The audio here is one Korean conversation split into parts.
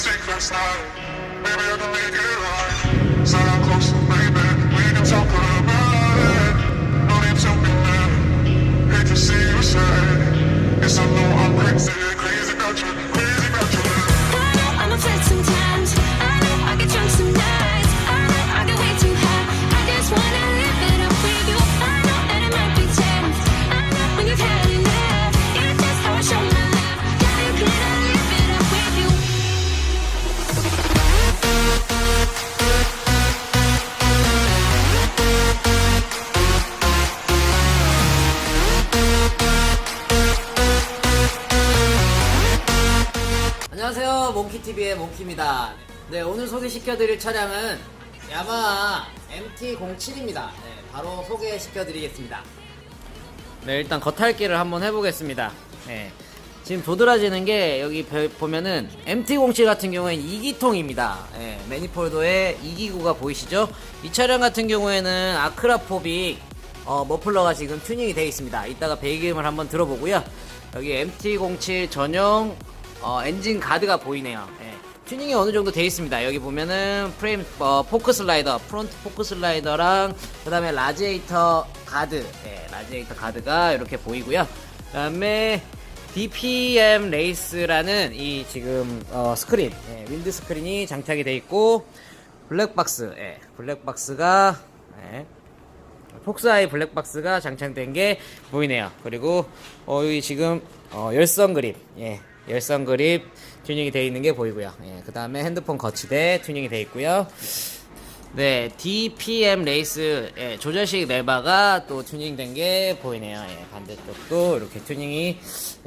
secrets now. Maybe I can make it right. So I'm close. 몽키TV의 몽키입니다. 네 오늘 소개시켜드릴 차량은 야마하 MT-07입니다. 네, 바로 소개시켜드리겠습니다. 네 일단 겉핥기를 한번 해보겠습니다. 네, 지금 도드라지는 게 여기 배- 보면은 MT-07 같은 경우에는 2기통입니다. 네, 매니폴더에 2기구가 보이시죠? 이 차량 같은 경우에는 아크라포빅 어, 머플러가 지금 튜닝이 되어 있습니다. 이따가 배기음을 한번 들어보고요. 여기 MT-07 전용 어, 엔진 가드가 보이네요. 예. 튜닝이 어느 정도 되어 있습니다. 여기 보면은 프레임 어, 포크 슬라이더, 프론트 포크 슬라이더랑 그다음에 라지에이터 가드, 예, 라지에이터 가드가 이렇게 보이고요. 그다음에 DPM 레이스라는 이 지금 어, 스크린, 예, 윈드 스크린이 장착이 되어 있고 블랙박스, 예, 블랙박스가 예, 폭스아이 블랙박스가 장착된 게 보이네요. 그리고 어, 여기 지금 어, 열선 그립, 예, 열선 그립 튜닝이 되어 있는 게 보이고요. 예, 그 다음에 핸드폰 거치대 튜닝이 되어 있고요. 네, DPM 레이스 예, 조절식 레바가 또 튜닝된 게 보이네요. 예, 반대쪽도 이렇게 튜닝이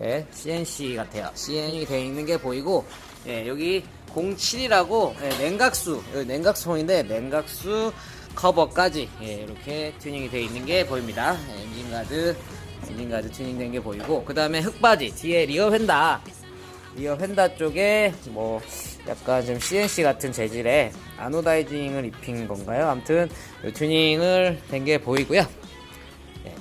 예, CNC 같아요. CN이 되어 있는 게 보이고 예, 여기 07이라고 예, 냉각수 여기 냉각수인데 냉각수 커버까지 예, 이렇게 튜닝이 되어 있는 게 보입니다. 예, 엔진 가드 엔진 가드 튜닝된 게 보이고 그 다음에 흙바지 뒤에 리어 휀다 리어 휀다 쪽에 뭐 약간 좀 CNC 같은 재질의 아노다이징을 입힌 건가요? 아무튼 요 튜닝을 된 게 보이고요. 네.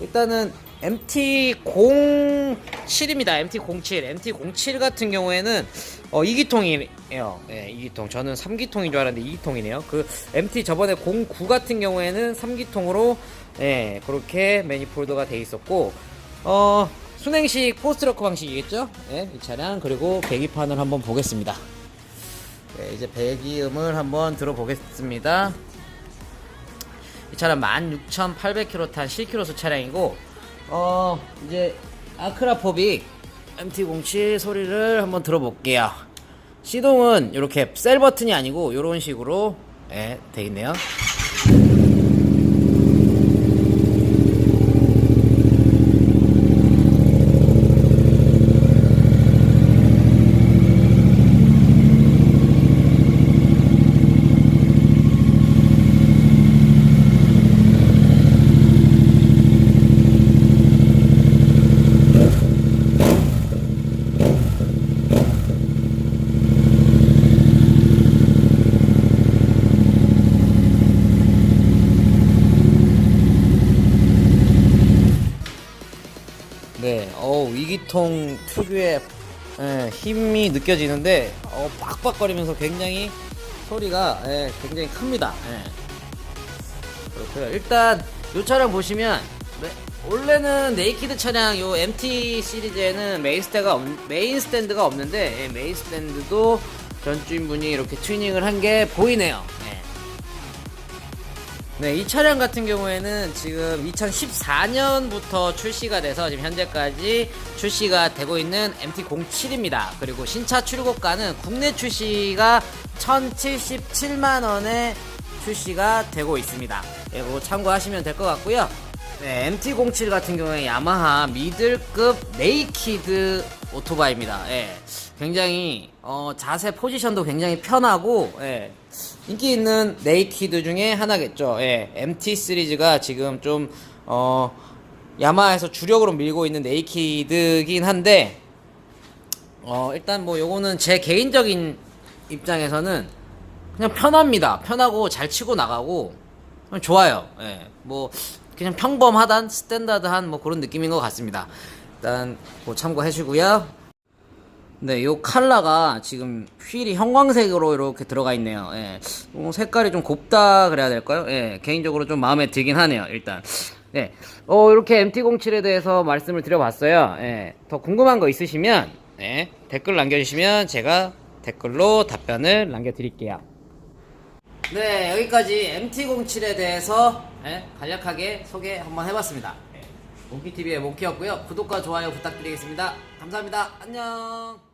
일단은 MT07입니다. MT07. MT07 같은 경우에는 어, 2기통이에요. 예, 2기통. 저는 3기통인 줄 알았는데 2기통이네요. 그 MT 저번에 09 같은 경우에는 3기통으로 예, 그렇게 매니폴더가 돼 있었고 어, 순행식 포스트러커 방식이겠죠? 예, 이 차량 그리고 계기판을 한번 보겠습니다. 네, 이제 배기음을 한번 들어보겠습니다. 이 차량 16,800km 탄 실키로수 차량이고, 어, 이제 아크라포빅 MT07 소리를 한번 들어볼게요. 시동은 이렇게 셀 버튼이 아니고 이런 식으로 예, 돼 있네요. 네, 어 위기통 특유의 예, 힘이 느껴지는데 어, 빡빡거리면서 굉장히 소리가 예, 굉장히 큽니다. 예. 그렇고요. 일단 이 차량 보시면 네, 원래는 네이키드 차량 요 MT 시리즈에는 메인 스탠드가 없, 메인 스탠드가 없는데 예, 메인 스탠드도 전주인분이 이렇게 튜닝을 한 게 보이네요. 예. 네, 이 차량 같은 경우에는 지금 2014년부터 출시가 돼서 지금 현재까지 출시가 되고 있는 MT-07입니다. 그리고 신차 출고가는 국내 출시가 1,077만원에 출시가 되고 있습니다. 예, 그거 참고하시면 될 것 같고요. 네, MT-07 같은 경우에 야마하 미들급 네이키드 오토바이입니다. 예, 굉장히 어, 자세 포지션도 굉장히 편하고 예, 인기 있는 네이키드 중에 하나겠죠. 예, MT 시리즈가 지금 좀 어, 야마하에서 주력으로 밀고 있는 네이키드긴 한데 어, 일단 뭐 요거는 제 개인적인 입장에서는 그냥 편합니다. 편하고 잘 치고 나가고 좋아요. 예. 뭐 그냥 평범하단 스탠다드한 뭐 그런 느낌인 것 같습니다. 일단 뭐 참고해 주고요. 네, 요 칼라가 지금 휠이 형광색으로 이렇게 들어가 있네요. 예. 어, 색깔이 좀 곱다 그래야 될까요? 예, 개인적으로 좀 마음에 들긴 하네요. 일단. 예. 어, 이렇게 MT07에 대해서 말씀을 드려봤어요. 예. 더 궁금한 거 있으시면 예, 댓글 남겨주시면 제가 댓글로 답변을 남겨드릴게요. 네, 여기까지 MT07에 대해서 예, 간략하게 소개 한번 해봤습니다. 예, 모키TV의 모키였고요. 구독과 좋아요 부탁드리겠습니다. 감사합니다. 안녕.